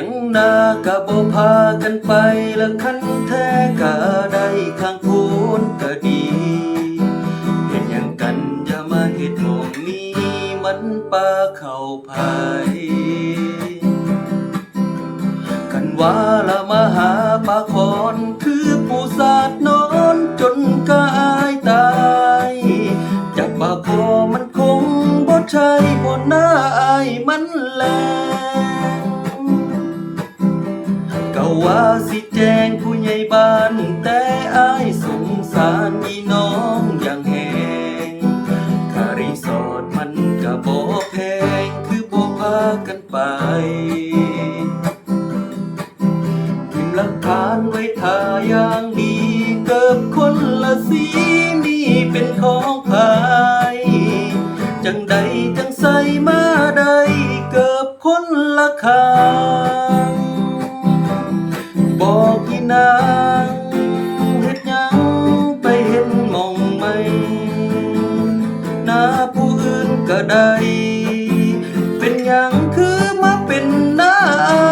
ยังนากะบ่พากันไปละคันแท้กะได้ข้างพ้นก็ดีเฮ็ดหยังกันอย่ามาเฮ็ดหมองนี้มันปาเข้าไผกันว่าละมาหาปาคอนคือปูสาดนอนจนกายตายจับปาคอมันคงบ่ใช่บ่น่าอายมัน ว่าสิแจ้งผู้ใหญ่บ้านแต่อายสงสารอีน้องอย่างแหงคารีสอร์ทมันก็บ่แพงคือบ่พากันไปพิมพ์หลักฐานไว้ทาอย่างดีเกิบคนละสีนี่เป็นของภายจังใดจังใส่มา หน้าผู้อื่นก็ได้ เป็นหยังคือมาเป็นหน้าอา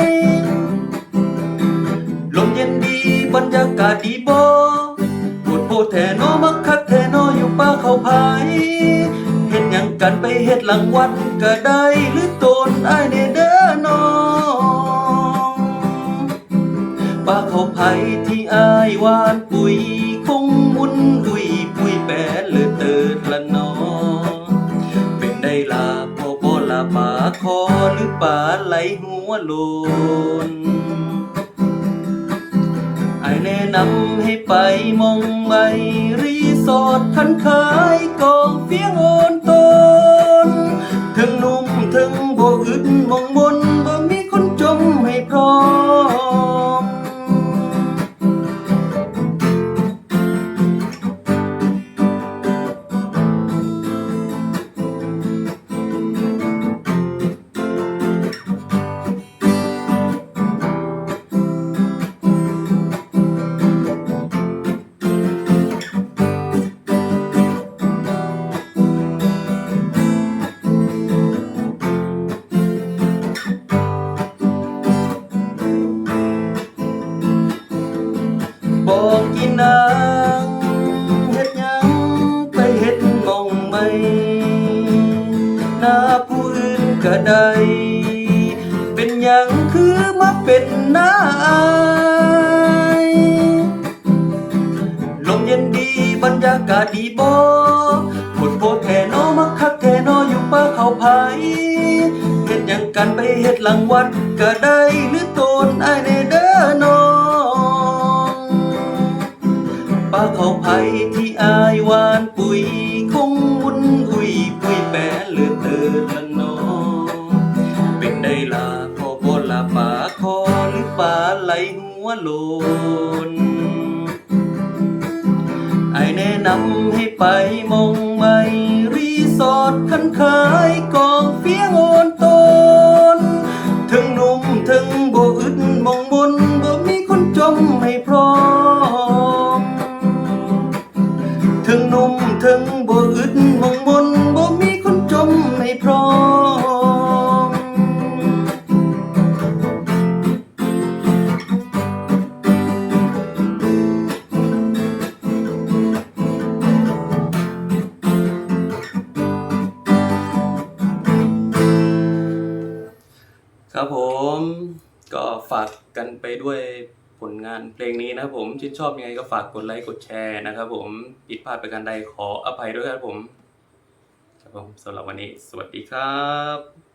ยลมเย็นดีบรรยากาศดีบ่ปวดโพแทนอมักคักแทนออยู่ป่าเขาพายเฮ็ดยังกันไปเฮ็ดหลังวัดก็ได้หรือตนอ้ายเนเด้อนองป้าเขาไผที่อายหวานปุ๋ยคงมุนหุยปุยแปรเลือ มาป่าคอหรือป่าไหลหัวโลนไอแนะนำให้ไปมองใบรีสอร์ททันขายกองเฟียงโอนตนถึงนุ่มถึงโบอึดมองบน บอกกินนางเฮ็ดยังไปเฮ็ดมองไมหน้าผู้อื่นก็ได้เป็นยังคือมาเป็นหน้าอายลมเย็นดีบรรยากาศดีบ่ปวดโพแทนอมักคักแทนออยู่ป่าเขาไผเฮ็ดยังกันไปเฮ็ดหลังวัดก็ได้หรือโตนอายในเด้อนอ เขาไผที่อายวานปุ๋ยคงวุ่นอุยปุยแปรเลือเติดละนอเป็นได้ลาขอบอลาป่าคอหรือป่าไหลหัวโลนไอายแนะนำให้ไปมองไม่ ครับผมก็ฝากกันไปด้วยผลงานเพลงนี้นะครับผมชื่นชอบยังไงก็ฝากกดไลค์กดแชร์นะครับผมผิดพลาดประการใดขออภัยด้วยครับผมครับผมสำหรับวันนี้สวัสดีครับ